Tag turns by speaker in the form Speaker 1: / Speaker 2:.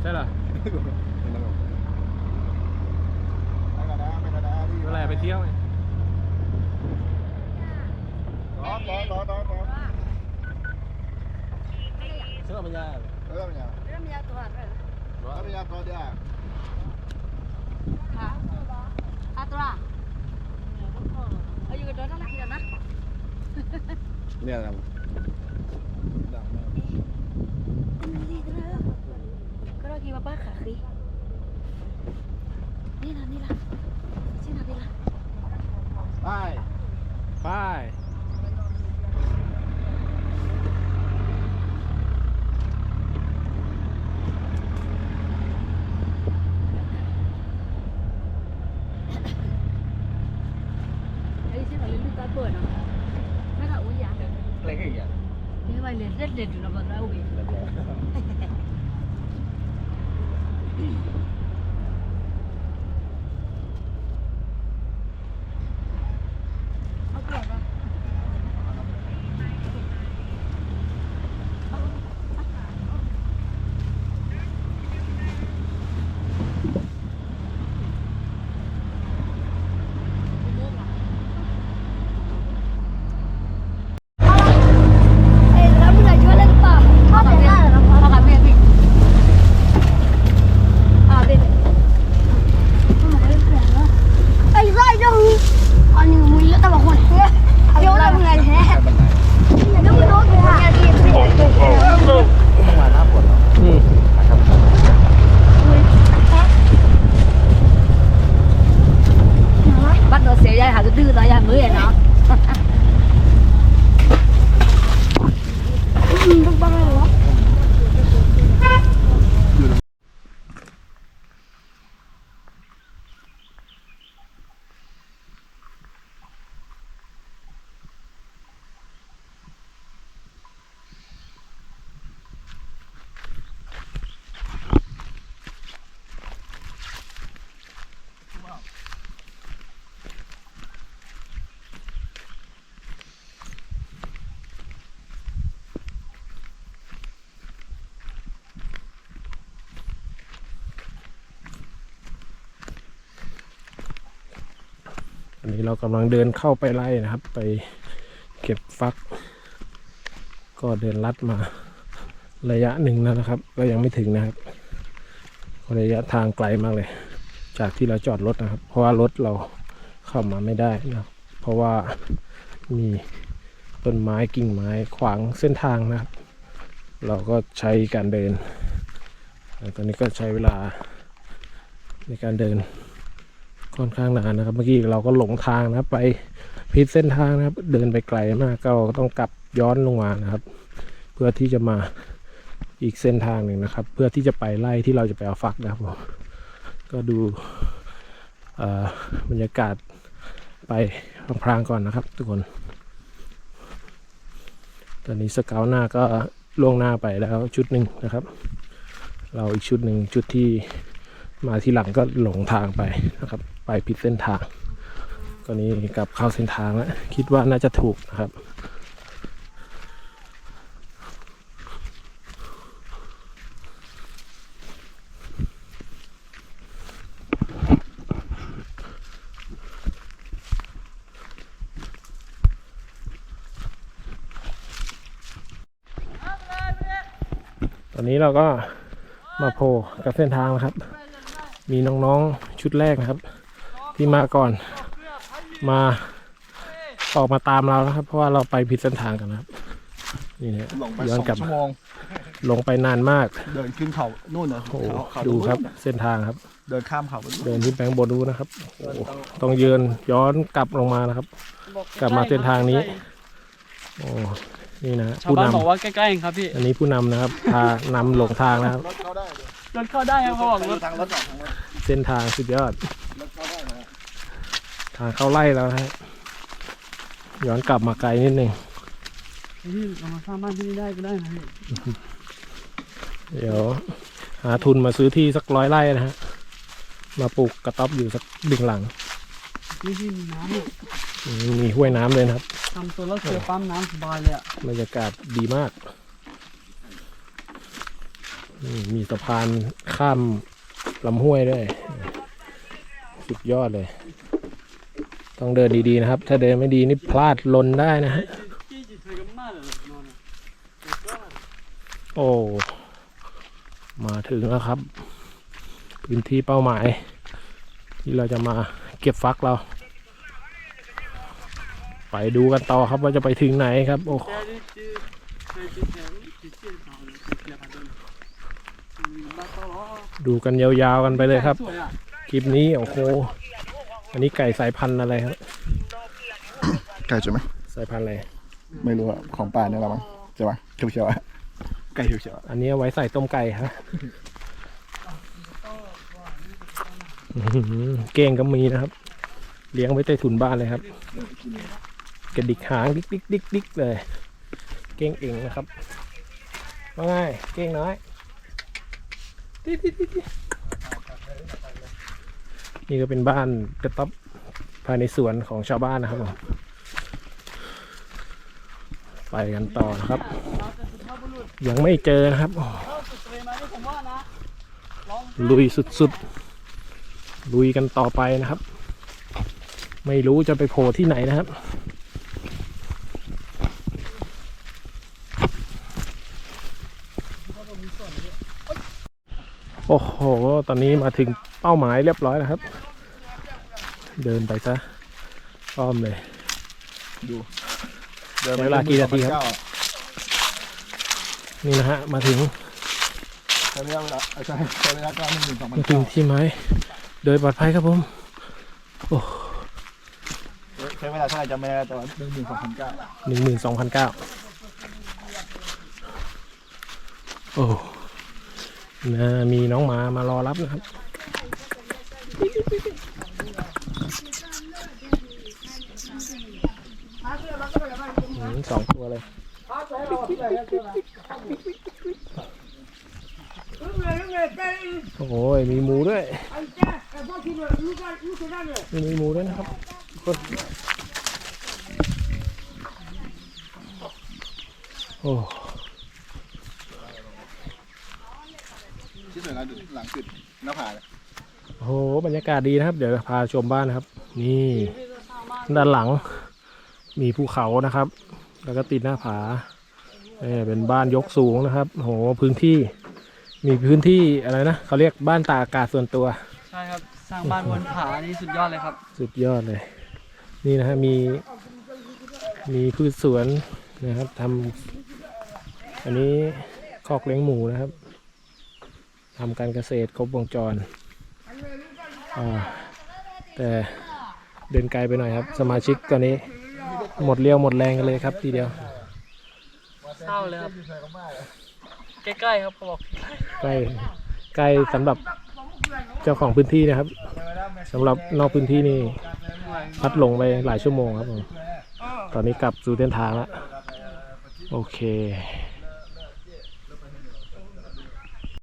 Speaker 1: ใช่เหรอ
Speaker 2: ไปก่อนนะไปก่อนนะพี่
Speaker 1: เวลาไปเที่ยวไง
Speaker 2: ร้อนร้อนร้อนร้อนร้อน
Speaker 1: เสื้อมันยา
Speaker 2: เออเป็นยัง
Speaker 3: Ramya Tuhan.
Speaker 2: ร้อนเป็นยังร้อนจ้า
Speaker 3: Ha? Atra. Ayo ke dalam lagi dah.
Speaker 2: เนี่ยครับดังมาก
Speaker 3: Ini dah. Kalau lagi bapak kaki. Ni lah, ni lah. Sini lah, bila.
Speaker 2: ไป
Speaker 1: ไป
Speaker 3: Jadi sini balik lupa apa nak? Nak kat uya.
Speaker 2: อะไรกันอีกอะ
Speaker 3: Ni balik red red tu nak buat tahu. เอา เกลือป่ะ
Speaker 4: Eh, kamu nak jualan apa? Apa yang ada?
Speaker 3: Apa kami ni? Ah, bin.
Speaker 4: Eh, Zai dong. Ani mulut tak bangun. Dia orang mengal.
Speaker 2: แค่บันได
Speaker 4: Dia menol ke? Ya, dia tu.
Speaker 2: ต้องมาหน้าปวดเหรอ
Speaker 1: อืม
Speaker 2: นะครับ
Speaker 3: Bắt đầu xé ra hả cái tư ra nhà mới này nó.
Speaker 4: Untuk bangun lah.
Speaker 1: อั นี้เรากำลังเดินเข้าไปไล่นะครับ ไปเก็บฟัก ก็เดินลัดมาระยะหนึ่งแล้วนะครับ ก็ยังไม่ถึงนะครับระยะทางไกลมากเลย จากที่เราจอดรถนะครับ เพราะว่ารถเราเข้ามาไม่ได้นะเพราะว่ามีต้นไม้กิ่งไม้ขวางเส้นทางนะครับ เราก็ใช้การเดินตอนนี้ก็ใช้เวลาในการเดิน ค่อนข้างนานนะครับ เมื่อกี้เราก็หลงทางนะครับ ไปผิดเส้นทางนะครับ เดินไปไกลมากก็ต้องกลับย้อนลงมานะครับ เพื่อที่จะมาอีกเส้นทางหนึ่งนะครับ เพื่อที่จะไปไล่ที่เราจะไปเอาฟักนะครับผมก็ดูบรรยากาศไปพลางๆก่อนนะครับ ทุกคน ตอนนี้สเกาวหน้าก็ล่วงหน้าไปแล้วชุดหนึ่งนะครับ เราอีกชุดหนึ่งชุดที่ มาทีหลังก็หลงทางไปนะครับ ไปผิดเส้นทางก็นี้กลับเข้าเส้นทางแล้วคิดว่าน่าจะถูกนะครับตอนนี้เราก็มาโผล่กับเส้นทางนะครับ มีน้องๆชุดแรกนะครับ ที่มาก่อนมาออกมาตามเรานะครับ เพราะว่าเราไปผิดเส้นทางกันนะครับ นี่นะ
Speaker 2: หลงไป
Speaker 1: ย้อ
Speaker 2: ส
Speaker 1: น
Speaker 2: อง
Speaker 1: กลับ
Speaker 2: ชั่วโมง
Speaker 1: ลงไปนานมาก
Speaker 2: เดินขึ้นเขาโน่นเหรอ
Speaker 1: โอ้โห
Speaker 2: เขาเขา
Speaker 1: ดูครับ
Speaker 2: นู่น
Speaker 1: เส้นทางครับ
Speaker 2: เดินข้ามเขาไป
Speaker 1: เดินขึ้นไปข้างบนดูนะครับโอ้โหต้องเยืนย้อนกลับลงมานะครับ กลับมาเส้นทางนี้โอ้นี่นะ
Speaker 5: ชาว
Speaker 1: ผู้
Speaker 5: บ้าน
Speaker 1: นำ
Speaker 5: บอกว่าใกล้ๆเองครับพี่
Speaker 1: อันนี้ผู้นำนะครับพานำหลงทางนะครับ
Speaker 2: รถเข้าได้
Speaker 5: รถเข้าได้ครับเขาบอกรถ
Speaker 2: ทางรถก่อนทางรถ
Speaker 1: เส้นทางสุดยอด
Speaker 2: รถเข้าได้นะ
Speaker 1: ทางเข้าไล่แล้วฮะย้อนกลับมาไกลนิดนึง
Speaker 5: พี่เรามาสร้างบ้านที่นี่ได้ก็ได้นะพี่
Speaker 1: เดี๋ยว หาทุนมาซื้อที่สักร้อยไร่นะฮะ มาปลูกกระต๊อบอยู่สักดึงหลัง
Speaker 5: นี่ที่มีน้ำเนี่ย
Speaker 1: อืมมีห้วยน้ำเลยนะครับ
Speaker 5: ทำตัวรถเสือปั๊มน้ำสบายเลยอะ
Speaker 1: บรรยากาศดีมากนี่ มีสะพานข้ามลำห้วยด้วย สุดยอดเลย ต้องเดินดีๆนะครับ ถ้าเดินไม่ดีนี่พลาดลนได้นะฮะ โอ้ มาถึงแล้วครับ พื้นที่เป้าหมาย ที่เราจะมาเก็บฟักเรา ไปดูกันต่อครับว่าจะไปถึงไหนครับ โอ้
Speaker 5: ดิจิแต่ดิจิดิจิเขาเลยดิจิพันธุ์บ้าตลอด
Speaker 1: ดูกันยาวๆกันไปเลยครับ
Speaker 5: สวยอะ
Speaker 1: คลิปนี้ โอ้โห อันนี้ไก่สายพันธุ์อะไรครับ
Speaker 2: ไก่ใช่ไหม
Speaker 1: สายพันธุ์อะไร
Speaker 2: ไม่รู้อะของป่าเนี่ยแหละมั้งใช่ปะเขียวๆอะไก่เขียวๆอะ
Speaker 1: อันนี้เอาไว้ใส่ต้มไก่ฮะอื้อหือเก้งก็มีนะครับ เลี้ยงไว้ใต้ถุนบ้านเลยครับ กระดิกหางดิกดิกดิกดิกเลย เก้งเองนะครับว่าไงเก้งน้อยดิ๊ดดิ๊ดดิ๊ดดิ๊ด นี่ก็เป็นบ้านกระต๊อบภายในสวนของชาวบ้านนะครับผมไปกันต่อนะครับ ยังไม่เจอนะครับ
Speaker 5: ลุย
Speaker 1: สุดๆลุยกันต่อไปนะครับ ไม่รู้จะไปโผล่ที่ไหนนะครับ อ้โห ตอนนี้มาถึงเป้าหมายเรียบร้อยแล้วครับ เดินไปซะอ้อมเลย
Speaker 2: ดินไป
Speaker 1: เวลากี่นาทีครับ
Speaker 2: เก้อะ
Speaker 1: นี่นะฮะ มาถึง
Speaker 2: ใช้ระยะเวลาเอ้ยใช่ใช้ระยะเก้าหนึ่งหมื่นสองพัน
Speaker 1: มาถึงที่หมายโดยปลอดภัยครับผม
Speaker 2: ใช้เวลาเท่าไหร่จำไม่ได้แต่ว่าหนึ่งหมื่นสองพันเก้า
Speaker 1: หนึ่งหมื่นสองพันเก้าโอ้ นะมีน้องหมามารอรับนะครับ สองตัวเลย โอ้โหมีหมูด้วยมีหมูด้วยนะครับคนโอ้
Speaker 2: ที่สวยงามหลังจุดหน้าผาเลย
Speaker 1: โหบรรยากาศดีนะครับ เดี๋ยวพาชมบ้านนะครับ นี่ด้านหลัง มีภูเขานะครับ แล้วก็ติดหน้าผาเออเป็นบ้านยกสูงนะครับโหพื้นที่ มีพื้นที่อะไรนะเขาเรียกบ้านตากอากาศส่วนตัว
Speaker 5: ใช่ครับ สร้างบ้านบนผานี่สุดยอดเลยครับ
Speaker 1: สุดยอดเลย นี่นะฮะมี มีพืชสวนนะครับทำอันนี้คอกเลี้ยงหมูนะครับ ทำการเกษตรครบวงจรอ่าแต่เดินไกลไปหน่อยครับ สมาชิกตอนนี้ หมดเรี่ยวหมดแรงกันเลยครับ ทีเดียว
Speaker 5: เศร้าเลยครับใกล้ๆครับเขาบอก
Speaker 1: ใกล้ใกล้สำหรับเจ้าของพื้นที่นะครับสำหรับนอกพื้นที่นี่พัดหลงไปหลายชั่วโมงครับผมตอนนี้กลับสู่เส้นทางแล้วโอเค